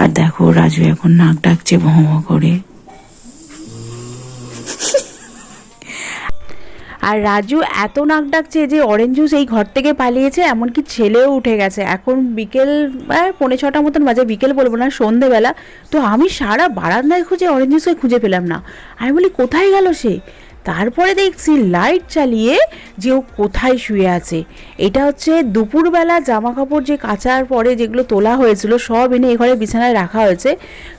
আর দেখো রাজু এখন নাক ডাকছে ভঁ করে। আর রাজু এত নাক ডাকছে যে অরেঞ্জ জুস এই ঘর থেকে পালিয়েছে, এমনকি ছেলেও উঠে গেছে। এখন বিকেল পৌনে ছটা মতন বাজে, বিকেল বলব না, সন্ধেবেলা। তো আমি সারা বারান্দায় খুঁজে অরেঞ্জ জুসকে খুঁজে পেলাম না। আমি বলি, কোথায় গেল সে? তারপরে দেখছি লাইট চালিয়ে যে ও কোথায় শুয়ে আছে। এটা হচ্ছে দুপুরবেলা জামা কাপড় যে কাচার পরে যেগুলো তোলা হয়েছিল, সব এনে এ ঘরে বিছানায় রাখা হয়েছে।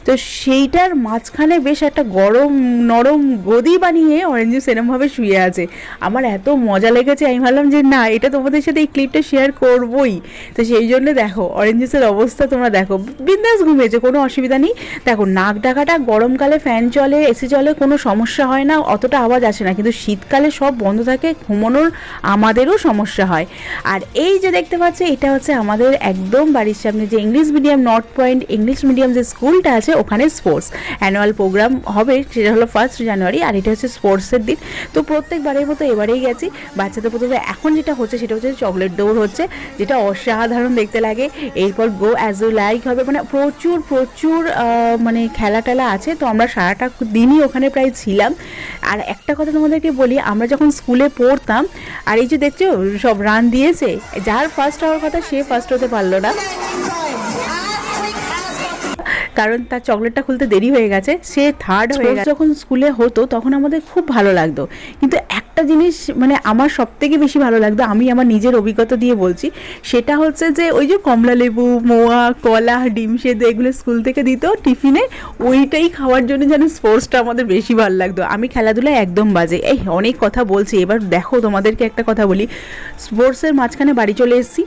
তো সেইটার মাঝখানে বেশ একটা গরম, নরম গদি বানিয়ে অরেঞ্জ জুস এরমভাবে শুয়ে আছে। আমার এত মজা লেগেছে, আমি ভাবলাম যে না, এটা তোমাদের সাথে এই ক্লিপটা শেয়ার করবই। তো সেই জন্য দেখো অরেঞ্জ জুসের অবস্থা তোমরা দেখো। বিন্দাস ঘুমিয়েছে, কোনো অসুবিধা নেই। দেখো, নাক ডাকাটা গরমকালে ফ্যান চলে এসি চলে, কোনো সমস্যা হয় না, অতটা আওয়াজ আসে না, কিন্তু শীতকালে সব বন্ধ থাকে, ঘুমানোর আমাদেরও সমস্যা হয়। আর এই যে দেখতে পাচ্ছ, এটা হচ্ছে আমাদের একদম বাড়ির সামনে যে English medium, north point English medium যে স্কুলটা আছে, ওখানে স্পোর্টস অ্যানুয়াল প্রোগ্রাম হবে, সেটা হলো ফার্স্ট জানুয়ারি আর এটা হচ্ছে স্পোর্টসের দিন। তো প্রত্যেকবারের মতো এবারেই গেছি, বাচ্চাদের প্রথমে এখন যেটা হচ্ছে, সেটা হচ্ছে চকলেট দৌড় হচ্ছে, যেটা অসাধারণ দেখতে লাগে। এরপর গো অ্যাজ ইউ লাইক হবে মানে প্রচুর প্রচুর মানে খেলা টেলা আছে, তো আমরা সারাটা দিনই ওখানে প্রায় ছিলাম। আর একটা কথা তোমাদেরকে বলি, আমরা যখন স্কুলে পড়তাম, আর এই যে দেখছ, সব রান দিয়েছে, যার ফার্স্ট হওয়ার কথা সে ফার্স্ট হতে পারল না। কারণ তার চকলেটটা খুলতে দেরি হয়ে গেছে সে থার্ড হয়ে গেছে। যখন স্কুলে হতো তখন আমাদের খুব ভালো লাগতো। কিন্তু একটা জিনিস মানে আমার সব থেকে বেশি ভালো লাগতো আমি আমার নিজের অভিজ্ঞতা দিয়ে বলছি সেটা হচ্ছে যে ওই যে কমলা লেবু মোয়া কলা ডিম সেদ্ধ এগুলো স্কুল থেকে দিত টিফিনে ওইটাই খাওয়ার জন্য যেন স্পোর্টসটা আমাদের বেশি ভালো লাগতো। আমি খেলাধুলায় একদম বাজে। এই অনেক কথা বলছি এবার দেখো তোমাদেরকে একটা কথা বলি। স্পোর্টসের মাঝখানে বাড়ি চলে এসেছি।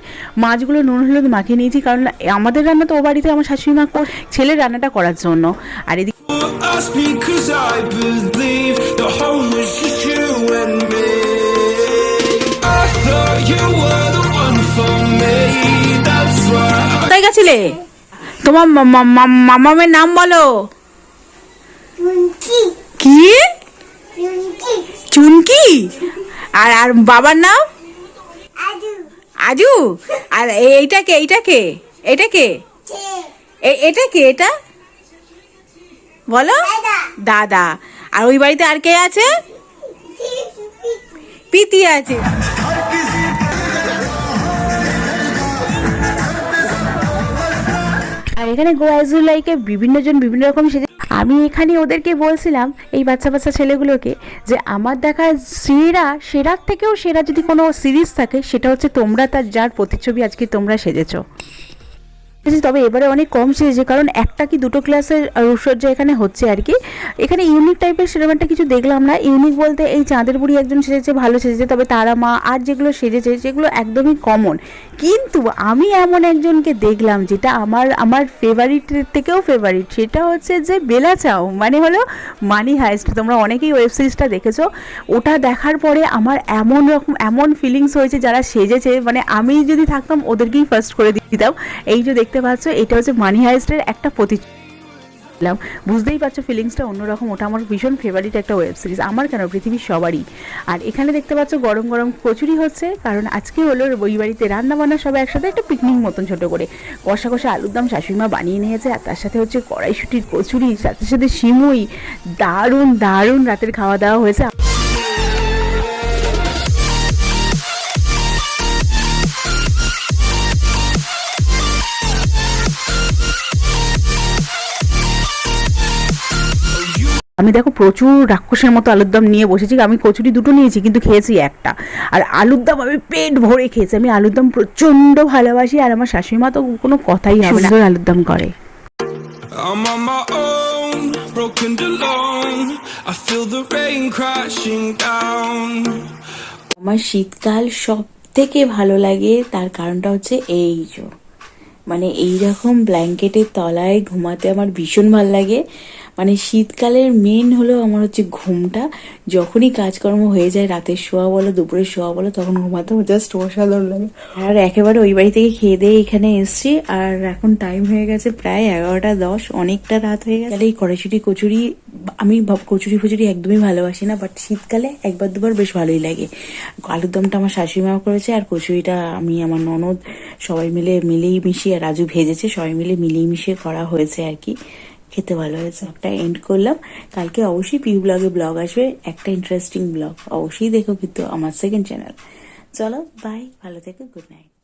মাছগুলো নুন হলুদ মাখিয়ে নিয়েছি কারণ আমাদের রান্না তো ও বাড়িতে আমার শাশুড়ি মা ছেলের রান্নাটা করার জন্য। আর এদিকে ছিলে তোমার মামামের নাম বলো। কি? চুনকি। আর আর বাবার নাম? আজু। আর এইটাকে এইটাকে এটাকে এইটাকে এটা কে এ- এটা কে এটা? বলো। দাদা। আর ওই বাড়িতে আর কে আছে? পিতি আছে। আর এখানে গোয়াজুলাইকে বিভিন্ন জন বিভিন্ন রকম সেজে আমি এখানে ওদেরকে বলছিলাম এই বাচ্চা বাচ্চা ছেলেগুলোকে যে আমার দেখা সেরা সেরার থেকেও সেরা যদি কোনো সিরিজ থাকে সেটা হচ্ছে তোমরা তার যার প্রতিচ্ছবি আজকে তোমরা সেজেছি, তবে এবারে অনেক কম সেজেছে কারণ একটা কি দুটো ক্লাসের রূপসজ্জা এখানে হচ্ছে আর কি। এখানে ইউনিক টাইপের সেরকম একটা কিছু দেখলাম না। ইউনিক বলতে এই চাঁদের বুড়ি একজন সেজেছে, ভালো সেজেছে, তবে তারা মা আর যেগুলো সেজেছে, সেগুলো একদমই কমন কিন্তু আমি এমন একজনকে দেখলাম, যেটা আমার আমার ফেভারিটের থেকেও ফেভারিট সেটা হচ্ছে যে বেলা চাও মানে হলো মানি হাইস্ট। তোমরা অনেকেই ওয়েব সিরিজটা দেখেছ। ওটা দেখার পরে আমার এমন রকম, এমন ফিলিংস হয়েছে, যারা সেজেছে। মানে আমি যদি থাকতাম, ওদেরকেই ফার্স্ট করে দিতাম। এই যে দেখতে পাচ্ছ, এটা হচ্ছে মানি হাইস্টের একটা প্রতি বুঝতেই পারছ ফিলিংসটা অন্যরকম, ওটা আমার ভীষণ ফেভারিট একটা ওয়েব সিরিজ আমার কেন? পৃথিবীর সবারই। আর এখানে দেখতে পাচ্ছ, গরম গরম কচুরি হচ্ছে, কারণ আজকে হলো ওই বাড়িতে রান্না বান্না সবাই একসাথে একটা পিকনিক মতন ছোট করে। কষা কষা আলুর দম শাশুড়িমা বানিয়ে নিয়েছে, আর তার সাথে হচ্ছে কড়াইশুটির কচুরি, সাথে সাথে সিমুই, দারুণ দারুণ রাতের খাওয়া দাওয়া হয়েছে। আমি দেখো প্রচুর রাক্ষসের মতো আলুর দম নিয়ে বসেছি আমি কচুরি দুটো নিয়েছি কিন্তু খেয়েছি একটা আর আলুর দম আমি পেট ভরে খেয়েছি আমি আলুর দম প্রচণ্ড ভালোবাসি আর আমার শাশুড়ি মা তো কোনো কথাই হবে না আলুর দম করে I'm on my own, broken alone. I feel the rain crashing down. আমার শীতকাল সব থেকে ভালো লাগে তার কারণটা হচ্ছে এই যে মানে এই রকম ব্ল্যাঙ্কেটের তলায় ঘুমাতে আমার ভীষণ ভালো লাগে মানে শীতকালের মেন হলো আমার হচ্ছে ঘুমটা। যখনই কাজকর্ম হয়ে যায়, রাতের শোয়া বলো, দুপুরের শোয়া বলো, তখন ঘুমাতে জাস্ট অসাধারণ লাগে। আর একেবারে ওই বাড়ি থেকে খেয়ে দিয়ে এখানে এসছি। আর এখন টাইম হয়ে গেছে প্রায় এগারোটা দশ, অনেকটা রাত হয়ে গেছে। এই কড়াইশুটি, কচুরি, আমি কচুরি ফচুরি একদমই ভালোবাসি না বাট শীতকালে একবার দুবার বেশ ভালোই লাগে। আলুর দমটা আমার শাশুড়ি মা করেছে, আর কচুরিটা আমি, আমার ননদ সবাই মিলে, মিলেই মিশিয়ে, রাজু ভেজেছে, সবাই মিলে মিলিয়ে মিশিয়ে করা হয়েছে আর কি। খেতে ভালো হয়েছে। একটা এন্ড করলাম। কালকে অবশ্যই পিউ ব্লগে ব্লগ আসবে। একটা ইন্টারেস্টিং ব্লগ অবশ্যই দেখো কিন্তু আমার সেকেন্ড চ্যানেল চলো বাই ভালো থেকো গুড নাইট